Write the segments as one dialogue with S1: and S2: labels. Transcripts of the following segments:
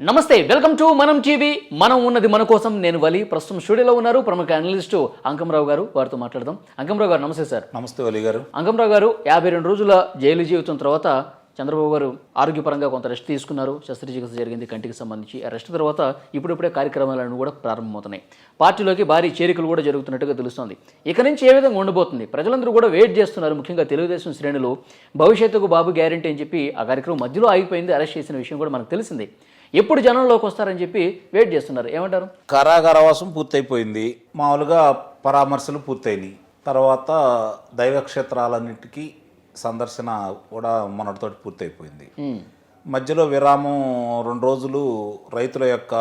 S1: నమస్తే welcome to మనం TV. మనం ఉన్నది మన కోసం. నేను వలి. ప్రస్తుతం స్టూడియోలో ఉన్నారు ప్రముఖ అనలిస్టు అంకంరావు గారు. వారితో మాట్లాడదాం. అంకంరావు గారు నమస్తే సార్.
S2: నమస్తే వలి గారు.
S1: అంకంరావు గారు యాభై రెండు రోజుల జైలు జీవితం తర్వాత చంద్రబాబు గారు ఆరోగ్యపరంగా కొంత రెస్ట్ తీసుకున్నారు. శస్త్రచికిత్స జరిగింది కంటికి సంబంధించి. ఆ రెస్ట్ తర్వాత ఇప్పుడిప్పుడే కార్యక్రమాలను కూడా ప్రారంభమవుతున్నాయి. పార్టీలోకి భారీ చేరికలు కూడా జరుగుతున్నట్టుగా తెలుస్తోంది. ఇక నుంచి ఏ విధంగా ఉండబోతుంది? ప్రజలందరూ కూడా వెయిట్ చేస్తున్నారు. ముఖ్యంగా తెలుగుదేశం శ్రేణులు. భవిష్యత్తుకు బాబు గ్యారంటీ అని చెప్పి ఆ కార్యక్రమం మధ్యలో ఆగిపోయింది. అరెస్ట్ చేసిన విషయం కూడా మనకు తెలిసింది. ఎప్పుడు జనంలోకి వస్తారని చెప్పి వెయిట్ చేస్తున్నారు. ఏమంటారు?
S2: కారాగారవాసం పూర్తయిపోయింది. మామూలుగా పరామర్శలు పూర్తయినాయి. తర్వాత దైవ క్షేత్రాలన్నిటికీ సందర్శన కూడా మొన్నటితోటి పూర్తయిపోయింది. మధ్యలో విరామం రెండు రోజులు రైతుల యొక్క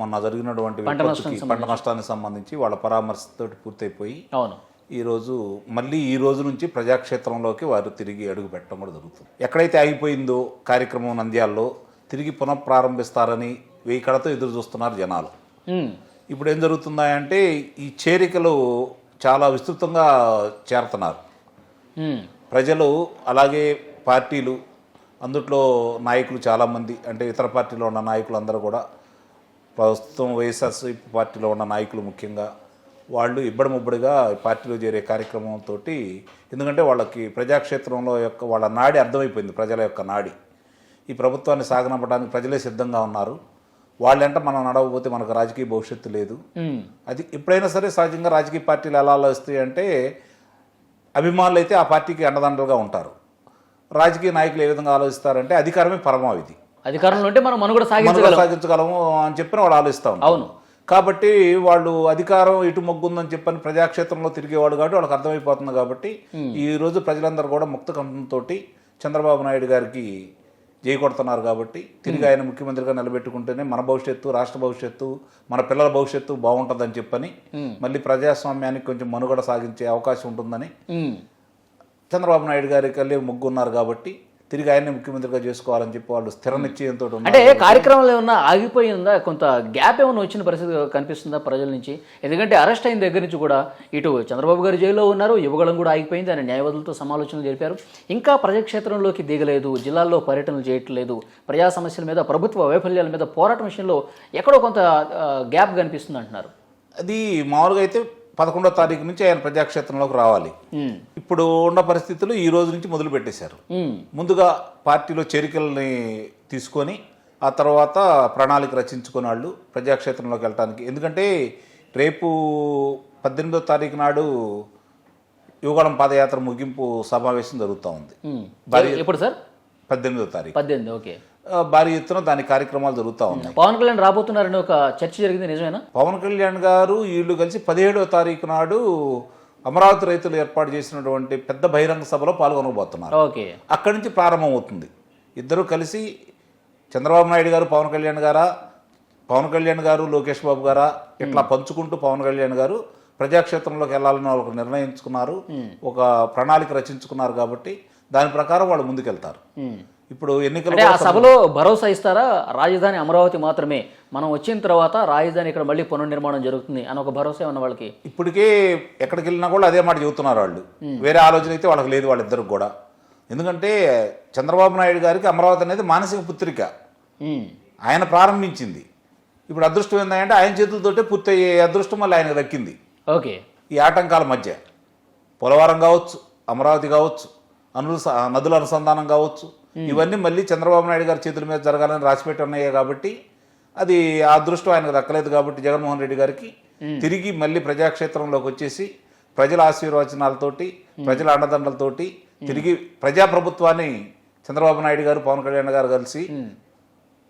S2: మొన్న జరిగినటువంటి పంట నష్టానికి సంబంధించి. వాళ్ళ పరామర్శతోటి పూర్తయిపోయి
S1: అవును.
S2: ఈరోజు మళ్ళీ ఈ రోజు నుంచి ప్రజాక్షేత్రంలోకి వారు తిరిగి అడుగు పెట్టడం కూడా జరుగుతుంది. ఎక్కడైతే ఆగిపోయిందో కార్యక్రమం నంద్యాల్లో తిరిగి పునఃప్రారంభిస్తారని వెయ్యి కళతో ఎదురు చూస్తున్నారు జనాలు. ఇప్పుడు ఏం జరుగుతుందా అంటే ఈ చేరికలు చాలా విస్తృతంగా చేరుతున్నారు. ప్రజలు అలాగే పార్టీలు అందుట్లో నాయకులు చాలామంది అంటే ఇతర పార్టీలో ఉన్న నాయకులు అందరూ కూడా ప్రస్తుతం వైఎస్ఆర్సీపీ పార్టీలో ఉన్న నాయకులు ముఖ్యంగా వాళ్ళు ఇబ్బడి ముబ్బడిగా ఈ పార్టీలో చేరే కార్యక్రమంతో ఎందుకంటే వాళ్ళకి ప్రజాక్షేత్రంలో యొక్క వాళ్ళ నాడి అర్థమైపోయింది ప్రజల యొక్క నాడి. ఈ ప్రభుత్వాన్ని సాగనంపడానికి ప్రజలే సిద్ధంగా ఉన్నారు. వాళ్ళంట మనం నడవకపోతే మనకు రాజకీయ భవిష్యత్తు లేదు. అది ఎప్పుడైనా సరే సహజంగా రాజకీయ పార్టీలు ఎలా ఆలోచిస్తాయి అంటే అభిమానులు అయితే ఆ పార్టీకి అండదండలుగా ఉంటారు. రాజకీయ నాయకులు ఏ విధంగా ఆలోచిస్తారంటే అధికారమే పరమావిధి
S1: అధికారంలో ఉంటే మనం సాగించగలం.
S2: సాగించగలము అని చెప్పిన వాళ్ళు ఆలోచిస్తూ
S1: అవును.
S2: కాబట్టి వాళ్ళు అధికారం ఇటు మొగ్గుందని చెప్పని ప్రజాక్షేత్రంలో తిరిగేవాడు కాబట్టి వాళ్ళకి అర్థమైపోతుంది కాబట్టి ఈ రోజు ప్రజలందరూ కూడా ముక్త కంఠంతో చంద్రబాబు నాయుడు గారికి జై కొడుతున్నారు కాబట్టి తిరిగి ఆయన ముఖ్యమంత్రిగా నిలబెట్టుకుంటేనే మన భవిష్యత్తు రాష్ట్ర భవిష్యత్తు మన పిల్లల భవిష్యత్తు బాగుంటుందని చెప్పని మళ్ళీ ప్రజాస్వామ్యానికి కొంచెం మనుగడ సాగించే అవకాశం ఉంటుందని చంద్రబాబు నాయుడు గారికి వెళ్ళి ముగ్గున్నారు కాబట్టి తిరిగి ఆయన్ని ముఖ్యమంత్రిగా చేసుకోవాలని చెప్పి వాళ్ళు స్థిర నిశ్చయంతో
S1: అంటే కార్యక్రమాలు ఏమన్నా ఆగిపోయిందా కొంత గ్యాప్ ఏమైనా వచ్చిన పరిస్థితి కనిపిస్తుందా ప్రజల నుంచి? ఎందుకంటే అరెస్ట్ అయిన దగ్గర నుంచి కూడా ఇటు చంద్రబాబు గారు జైల్లో ఉన్నారు యువగళం కూడా ఆగిపోయింది ఆయన న్యాయవాదులతో సమాలోచనలు జరిపారు. ఇంకా ప్రజాక్షేత్రంలోకి దిగలేదు జిల్లాల్లో పర్యటనలు చేయట్లేదు. ప్రజా సమస్యల మీద ప్రభుత్వ వైఫల్యాల మీద పోరాటం విషయంలో ఎక్కడో కొంత గ్యాప్ కనిపిస్తుంది అంటున్నారు
S2: అది మామూలుగా అయితే పదకొండో తారీఖు నుంచి ఆయన ప్రజాక్షేత్రంలోకి రావాలి. ఇప్పుడు ఉన్న పరిస్థితులు ఈ రోజు నుంచి మొదలు పెట్టేశారు. ముందుగా పార్టీలో చేరికల్ని తీసుకొని ఆ తర్వాత ప్రణాళిక రచించుకుని వాళ్ళు ప్రజాక్షేత్రంలోకి వెళ్ళటానికి. ఎందుకంటే రేపు పద్దెనిమిదో తారీఖు నాడు యువగడం పాదయాత్ర ముగింపు సమావేశం జరుగుతూ ఉంది.
S1: ఎప్పుడు సార్?
S2: పద్దెనిమిదో తారీఖు.
S1: పద్దెనిమిది ఓకే.
S2: భారీ ఎత్తున దాని కార్యక్రమాలు జరుగుతూ ఉన్నాయి.
S1: పవన్ కళ్యాణ్ రాబోతున్నారని ఒక చర్చ జరిగింది నిజమేనా?
S2: పవన్ కళ్యాణ్ గారు వీళ్ళు కలిసి పదిహేడవ తారీఖు నాడు అమరావతి రైతులు ఏర్పాటు చేసినటువంటి పెద్ద బహిరంగ సభలో పాల్గొనబోతున్నారు.
S1: ఓకే.
S2: అక్కడి నుంచి ప్రారంభమవుతుంది. ఇద్దరు కలిసి చంద్రబాబు నాయుడు గారు పవన్ కళ్యాణ్ గారా పవన్ కళ్యాణ్ గారు లోకేష్ బాబు గారా ఇట్లా పంచుకుంటూ పవన్ కళ్యాణ్ గారు ప్రజాక్షేత్రంలోకి వెళ్ళాలని వాళ్ళు నిర్ణయించుకున్నారు. ఒక ప్రణాళిక రచించుకున్నారు కాబట్టి దాని ప్రకారం వాళ్ళు ముందుకెళ్తారు. ఇప్పుడు ఎన్నికలు
S1: ఆ సభలో భరోసా ఇస్తారా? రాజధాని అమరావతి మాత్రమే. మనం వచ్చిన తర్వాత రాజధాని ఇక్కడ మళ్ళీ పునర్నిర్మాణం జరుగుతుంది అని ఒక భరోసా ఉన్న వాళ్ళకి?
S2: ఇప్పటికే ఎక్కడికి వెళ్ళినా కూడా అదే మాట చెబుతున్నారు వాళ్ళు. వేరే ఆలోచన అయితే వాళ్ళకి లేదు వాళ్ళిద్దరికి కూడా. ఎందుకంటే చంద్రబాబు నాయుడు గారికి అమరావతి అనేది మానసిక పుత్రిక. ఆయన ప్రారంభించింది. ఇప్పుడు అదృష్టం ఏంటంటే ఆయన చేతులతోటే పూర్తయ్యే అదృష్టం మళ్ళీ ఆయనకు దక్కింది.
S1: ఓకే.
S2: ఈ ఆటంకాల మధ్య. పోలవరం కావచ్చు అమరావతి కావచ్చు అను నదుల అనుసంధానం కావచ్చు ఇవన్నీ మళ్ళీ చంద్రబాబు నాయుడు గారి చేతుల మీద జరగాలని రాసిపెట్టి ఉన్నాయి కాబట్టి అది ఆ అదృష్టం ఆయనకు దక్కలేదు కాబట్టి జగన్మోహన్ రెడ్డి గారికి తిరిగి మళ్ళీ ప్రజాక్షేత్రంలోకి వచ్చేసి ప్రజల ఆశీర్వచనాలతోటి ప్రజల అండదండలతోటి తిరిగి ప్రజాప్రభుత్వాన్ని చంద్రబాబు నాయుడు గారు పవన్ కళ్యాణ్ గారు కలిసి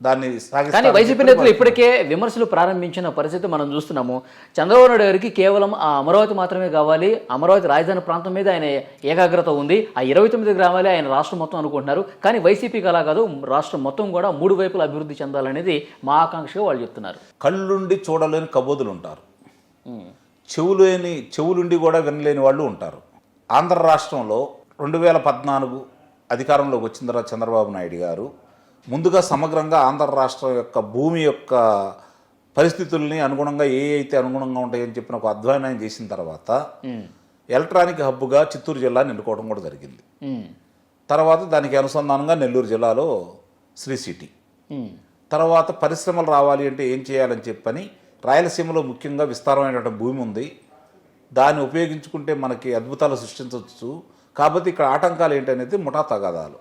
S2: దాన్ని
S1: కానీ వైసీపీ నేతలు ఇప్పటికే విమర్శలు ప్రారంభించిన పరిస్థితి మనం చూస్తున్నాము. చంద్రబాబు నాయుడు గారికి కేవలం ఆ అమరావతి మాత్రమే కావాలి. అమరావతి రాజధాని ప్రాంతం మీద ఆయన ఏకాగ్రత ఉంది. ఆ ఇరవై తొమ్మిది గ్రామాలే ఆయన రాష్ట్రం మొత్తం అనుకుంటున్నారు. కానీ వైసీపీకి అలా కాదు రాష్ట్రం మొత్తం కూడా మూడు వైపులా అభివృద్ధి చెందాలనేది మా ఆకాంక్షగా వాళ్ళు చెప్తున్నారు.
S2: కళ్ళుండి చూడలేని కబోదులు ఉంటారు. చెవులేని చెవులుండి కూడా వినలేని వాళ్ళు ఉంటారు. ఆంధ్ర రాష్ట్రంలో రెండు వేల పద్నాలుగు అధికారంలోకి వచ్చిన తర్వాత చంద్రబాబు నాయుడు గారు ముందుగా సమగ్రంగా ఆంధ్ర రాష్ట్రం యొక్క భూమి యొక్క పరిస్థితుల్ని అనుగుణంగా ఏ అయితే అనుగుణంగా ఉంటాయని చెప్పిన ఒక అధ్యయనం చేసిన తర్వాత ఎలక్ట్రానిక్ హబ్గా చిత్తూరు జిల్లాని ఎన్నుకోవడం కూడా జరిగింది. తర్వాత దానికి అనుసంధానంగా నెల్లూరు జిల్లాలో శ్రీ సిటీ. తర్వాత పరిశ్రమలు రావాలి అంటే ఏం చేయాలని చెప్పని రాయలసీమలో ముఖ్యంగా విస్తారమైనటువంటి భూమి ఉంది. దాన్ని ఉపయోగించుకుంటే మనకి అద్భుతాలు సృష్టించవచ్చు. కాబట్టి ఇక్కడ ఆటంకాలు ఏంటనేది ముఠా తగాదాలు.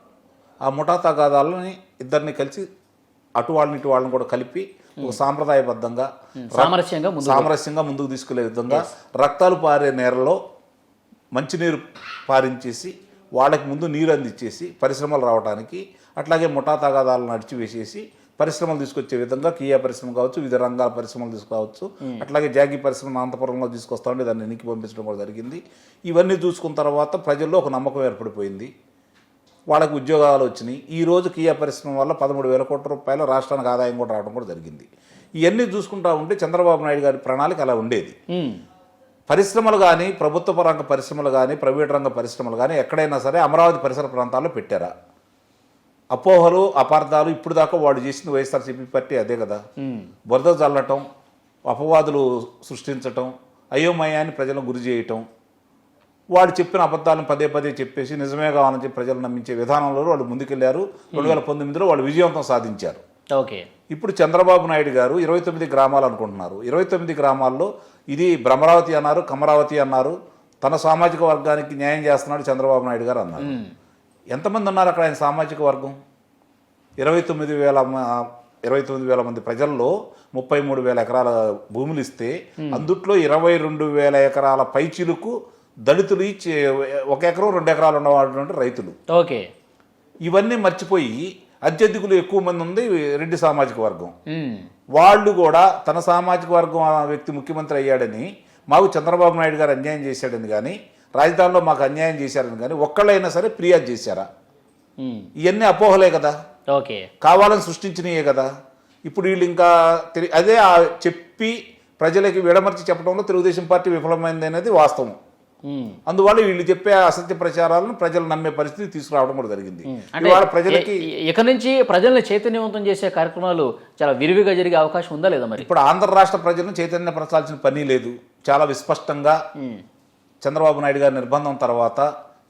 S2: ఆ ముఠా తగాదాలని ఇద్దరిని కలిసి అటు వాళ్ళని ఇటు వాళ్ళని కూడా కలిపి ఒక సాంప్రదాయబద్ధంగా
S1: సామరస్యంగా
S2: సామరస్యంగా ముందుకు తీసుకెళ్ళే విధంగా రక్తాలు పారే నేరలో మంచినీరు పారించేసి వాళ్ళకి ముందు నీరు అందించేసి పరిశ్రమలు రావడానికి అట్లాగే ముఠా తగాదాలను అడిచివేసేసి పరిశ్రమలు తీసుకొచ్చే విధంగా కియా పరిశ్రమ కావచ్చు వివిధ రంగాల పరిశ్రమలు తీసుకురావచ్చు. అట్లాగే జాగి పరిశ్రమ అనంతపురంలో తీసుకొస్తా ఉంటే దాన్ని ఎన్నికి పంపించడం కూడా జరిగింది. ఇవన్నీ చూసుకున్న తర్వాత ప్రజల్లో ఒక నమ్మకం ఏర్పడిపోయింది. వాళ్ళకి ఉద్యోగాలు వచ్చినాయి. ఈ రోజు కియా పరిశ్రమ వల్ల పదమూడు వేల కోట్ల రూపాయల రాష్ట్రానికి ఆదాయం కూడా రావడం కూడా జరిగింది. ఇవన్నీ చూసుకుంటా ఉంటే చంద్రబాబు నాయుడు గారి ప్రణాళిక అలా ఉండేది. పరిశ్రమలు కానీ ప్రభుత్వ రంగ పరిశ్రమలు కానీ ప్రైవేట్ రంగ పరిశ్రమలు కానీ ఎక్కడైనా సరే అమరావతి పరిసర ప్రాంతాల్లో పెట్టారా? అపోహలు అపార్థాలు ఇప్పుడు దాకా వాడు చేసింది వైఎస్ఆర్సీపీ పార్టీ అదే కదా. బురద చల్లటం అపవాదులు సృష్టించటం అయోమయాన్ని ప్రజలను గురి చేయటం వాడు చెప్పిన అబద్ధాలను పదే పదే చెప్పేసి నిజమే కావాలని చెప్పి ప్రజలు నమ్మించే విధానంలో వాళ్ళు ముందుకెళ్ళారు. రెండు వేల పంతొమ్మిదిలో వాళ్ళు విజయవంతం సాధించారు.
S1: ఓకే.
S2: ఇప్పుడు చంద్రబాబు నాయుడు గారు ఇరవై తొమ్మిది గ్రామాలు అనుకుంటున్నారు. ఇరవై తొమ్మిది గ్రామాల్లో ఇది భ్రమరావతి అన్నారు కమరావతి అన్నారు తన సామాజిక వర్గానికి న్యాయం చేస్తున్నాడు చంద్రబాబు నాయుడు గారు అన్నారు. ఎంతమంది ఉన్నారు అక్కడ ఆయన సామాజిక వర్గం? ఇరవై తొమ్మిది వేల ఇరవై తొమ్మిది వేల మంది ప్రజల్లో ముప్పై మూడు వేల ఎకరాల భూములు ఇస్తే అందుట్లో ఇరవై రెండు వేల ఎకరాల పైచిలుకు దళితులు ఇచ్చి ఒక ఎకరం రెండు ఎకరాలు ఉన్నటువంటి రైతులు.
S1: ఓకే.
S2: ఇవన్నీ మర్చిపోయి అత్యధికులు ఎక్కువ మంది ఉంది రెడ్డి సామాజిక వర్గం. వాళ్ళు కూడా తన సామాజిక వర్గం ఆ వ్యక్తి ముఖ్యమంత్రి అయ్యాడని మాకు చంద్రబాబు నాయుడు గారు అన్యాయం చేశాడని కానీ రాజధానిలో మాకు అన్యాయం చేశారని కానీ ఒక్కళ్ళైనా సరే ఫిర్యాదు చేశారా? ఇవన్నీ అపోహలే కదా.
S1: ఓకే.
S2: కావాలని సృష్టించినయే కదా. ఇప్పుడు వీళ్ళు ఇంకా అదే చెప్పి ప్రజలకి విడమర్చి చెప్పడంలో తెలుగుదేశం పార్టీ విఫలమైంది అనేది వాస్తవం. అందువల్ల వీళ్ళు చెప్పే అసత్య ప్రచారాలను ప్రజలు నమ్మే పరిస్థితి తీసుకురావడం కూడా జరిగింది.
S1: అంటే
S2: ఇవాళ ప్రజలకి
S1: ఇక నుంచి ప్రజల్ని చైతన్యవంతం చేసే కార్యక్రమాలు చాలా విరివిగా జరిగే అవకాశం ఉందా లేదా మరి?
S2: ఇప్పుడు ఆంధ్ర రాష్ట్ర ప్రజలను చైతన్యపరచాల్సిన పని లేదు. చాలా విస్పష్టంగా చంద్రబాబు నాయుడు గారి నిర్బంధం తర్వాత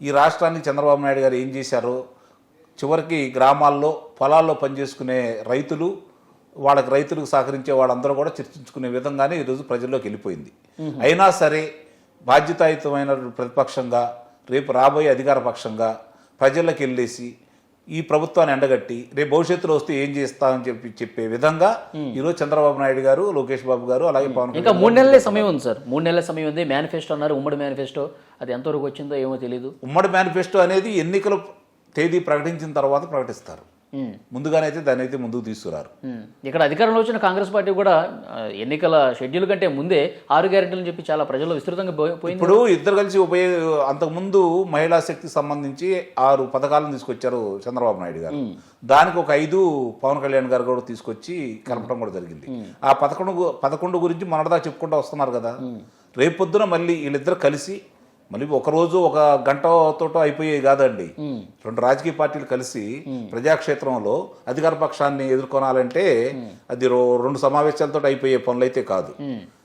S2: ఈ రాష్ట్రానికి చంద్రబాబు నాయుడు గారు ఏం చేశారో? చివరికి గ్రామాల్లో పొలాల్లో పనిచేసుకునే రైతులు వాళ్ళకి రైతులకు సహకరించే వాళ్ళందరూ కూడా చర్చించుకునే విధంగానే ఈరోజు ప్రజల్లోకి వెళ్ళిపోయింది. అయినా సరే బాధ్యతాయుతమైన ప్రతిపక్షంగా రేపు రాబోయే అధికార పక్షంగా ప్రజల్లోకి వెళ్ళేసి ఈ ప్రభుత్వాన్ని ఎండగట్టి రేపు భవిష్యత్తులో వస్తే ఏం చేస్తామని చెప్పి చెప్పే విధంగా ఈరోజు చంద్రబాబు నాయుడు గారు లోకేష్ బాబు గారు అలాగే పవన్
S1: ఇంకా మూడు నెలలే సమయం ఉంది సార్. మూడు నెలల సమయం ఉంది. మేనిఫెస్టో అన్నారు. ఉమ్మడి మేనిఫెస్టో. అది ఎంతవరకు వచ్చిందో ఏమో తెలియదు
S2: ఉమ్మడి మేనిఫెస్టో అనేది ఎన్నికల తేదీ ప్రకటించిన తర్వాత ప్రకటిస్తారు.
S1: ఉమ్,
S2: ముందుగానైతే దాన్ని అయితే ముందుకు తీసుకురారు.
S1: ఇక్కడ అధికారంలో వచ్చిన కాంగ్రెస్ పార్టీ కూడా ఎన్నికల షెడ్యూల్ కంటే ముందే ఆరు గ్యారెంటీలు చెప్పి చాలా ప్రజల్లో విస్తృతంగా పోయింది.
S2: ఇప్పుడు ఇద్దరు కలిసి ఉపయోగ అంతకుముందు మహిళా శక్తికి సంబంధించి ఆరు పథకాలను తీసుకొచ్చారు చంద్రబాబు నాయుడు గారు. దానికి ఒక ఐదు పవన్ కళ్యాణ్ గారు కూడా తీసుకొచ్చి కలపడం కూడా జరిగింది. ఆ పదకొండు పదకొండు గురించి మొన్నటిదా చెప్పుకుంటూ వస్తున్నారు కదా. రేపొద్దున మళ్ళీ వీళ్ళిద్దరు కలిసి మళ్ళీ ఒక రోజు ఒక గంటతో అయిపోయేవి కాదండి. రెండు రాజకీయ పార్టీలు కలిసి ప్రజాక్షేత్రంలో అధికార పక్షాన్ని ఎదుర్కొనాలంటే అది రెండు సమావేశాలతో అయిపోయే పనులు అయితే కాదు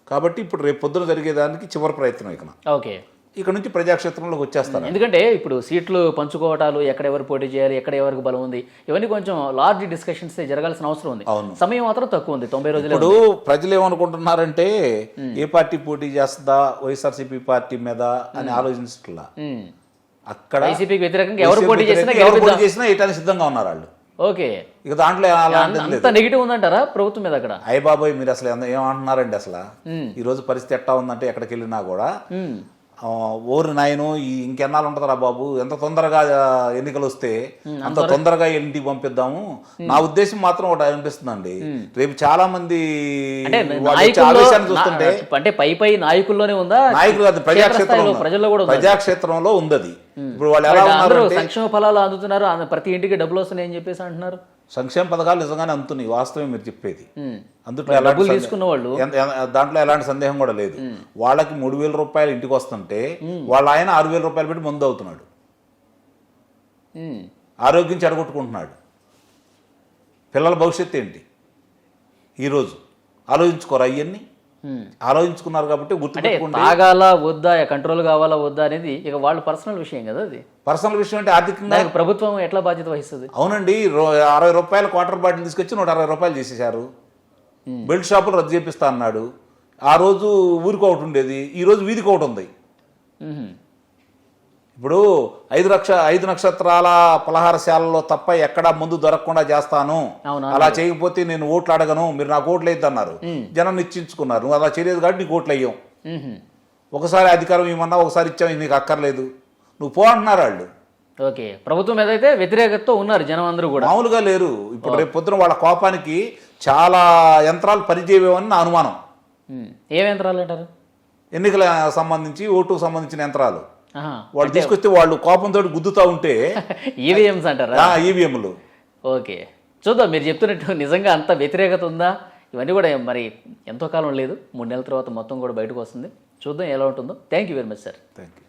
S2: కాబట్టి ఇప్పుడు రేపు పొద్దున జరిగేదానికి చివరి ప్రయత్నం ఇక
S1: ఓకే.
S2: ఇక్కడ నుంచి ప్రజాక్షేత్రంలోకి వచ్చేస్తారు.
S1: ఎందుకంటే ఇప్పుడు సీట్లు పంచుకోవటాలు ఎక్కడ ఎవరు పోటీ చేయాలి ఎక్కడ ఎవరికి బలం ఉంది ఇవన్నీ కొంచెం లార్జ్ డిస్కషన్స్ జరగాల్సిన అవసరం ఉంది. సమయం మాత్రం తక్కువ ఉంది తొంభై రోజులు
S2: ఇప్పుడు ప్రజలు ఏమనుకుంటున్నారంటే ఏ పార్టీ పోటీ చేస్తుందా వైఎస్ఆర్సీపీ పార్టీ మీద అని ఆలోచించట్లా. అక్కడ
S1: వైసీపీకి వ్యతిరేకంగా ఎవరు పోటీ చేసినా
S2: ఎవరు. పోటీ చేసినా ఇటానికి సిద్ధంగా ఉన్నారు వాళ్ళు.
S1: ఓకే.
S2: ఇక దాంట్లో
S1: అంత నెగిటివ్ ఉందంటారా ప్రభుత్వం మీద అక్కడ?
S2: అయ్య బాబోయ్ మీరు అసలు ఏమంటున్నారండి అసలు? ఈ రోజు పరిస్థితి ఎట్టా ఉందంటే ఎక్కడికి వెళ్ళినా కూడా ఓరి నాయను ఇంకెన్నాళ్ళు ఉంటుందిరా బాబు? ఎంత తొందరగా ఎన్నికలు వస్తే అంత తొందరగా ఇంటికి పంపిద్దాము? నా ఉద్దేశం మాత్రం ఒకటి అనిపిస్తుందండి. రేపు చాలా మంది చూస్తుంటే
S1: అంటే పై పై నాయకుల్లోనే ఉందా?
S2: నాయకులు కాదు ప్రజాక్షేత్రంలో
S1: ప్రజల్లో కూడా
S2: ప్రజాక్షేత్రంలో ఉంది ఇప్పుడు వాళ్ళు ఎలా
S1: అందరూ
S2: ఉన్నారంటే
S1: సంక్షేమ ఫలాలు అందుతున్నారు ప్రతి ఇంటికి డబ్బులు వస్తున్నాయని చెప్పేసి అంటున్నారు.
S2: సంక్షేమ పథకాలు నిజంగానే అందుతున్నాయి వాస్తవం మీరు చెప్పేది. అందుట్లో ఎలాంటి
S1: తీసుకున్న వాళ్ళు
S2: దాంట్లో ఎలాంటి సందేహం కూడా లేదు. వాళ్ళకి మూడు వేల రూపాయలు ఇంటికి వస్తుంటే వాళ్ళ ఆయన ఆరు వేల రూపాయలు పెట్టి ముందు అవుతున్నాడు. ఆరోగ్యం చెడగొట్టుకుంటున్నాడు. పిల్లల భవిష్యత్తు ఏంటి? ఈరోజు. ఆలోచించుకోరా అవన్నీ. ఆలోచించుకున్నారు కాబట్టి
S1: అంటే
S2: గుర్తుపెట్టుకోండి
S1: తాగాలా వద్దా కంట్రోల్ కావాలా వద్దా అనేది ఇక వాళ్ళ పర్సనల్ విషయం కదా అది.
S2: పర్సనల్ విషయం అంటే ఆర్థికంగా
S1: ప్రభుత్వం ఎట్లా బాధ్యత వహిస్తుంది?
S2: అవునండి అరవై రూపాయల క్వార్టర్ బాటిల్ తీసుకొచ్చి నూట అరవై రూపాయలు చేసేశారు. బెల్ట్ షాపులు రద్దు చేపిస్తా అన్నాడు. ఆ రోజు ఊరికి ఒకటి ఉండేది ఈ రోజు వీధికి ఒకటి ఉంది. ఇప్పుడు ఐదు లక్ష ఐదు నక్షత్రాల పలహారశాలలో తప్ప ఎక్కడ ముందు దొరకకుండా చేస్తాను? అలా చేయకపోతే నేను ఓట్లు అడగను మీరు నాకు ఓట్లు అన్నారు జనం నిశ్చయించుకున్నారు నువ్వు అలా చేయలేదు కాబట్టి నీకు ఓట్లు
S1: మ్మ్.
S2: ఒకసారి అధికారం ఇవ్వమన్నా ఒకసారి ఇచ్చావు నీకు అక్కర్లేదు. నువ్వు పో అంటున్నారు వాళ్ళు.
S1: ఓకే. ప్రభుత్వం మీద అయితే వ్యతిరేకతతో ఉన్నారు జనం అందరూ కూడా.
S2: మామూలుగా లేరు. ఇప్పుడు రేపు పొద్దున వాళ్ళ కోపానికి చాలా యంత్రాలు పనిచేయవేమని నా అనుమానం.
S1: ఏం యంత్రాలు అంటారు
S2: ఎన్నికల సంబంధించి ఓటుకు సంబంధించిన యంత్రాలు. వాళ్ళు తీసుకొస్తే వాళ్ళు కోపంతో గుద్దుతా ఉంటే
S1: ఈవీఎంస్ అంటారా?
S2: ఈవీఎంలు
S1: ఓకే. చూద్దాం మీరు చెప్తున్నట్టు నిజంగా అంత వ్యతిరేకత ఉందా? ఇవన్నీ కూడా మరి ఎంతో కాలం లేదు. మూడు నెలల తర్వాత మొత్తం కూడా బయటకు వస్తుంది. చూద్దాం ఎలా ఉంటుందో. Thank you very much sir
S2: thank you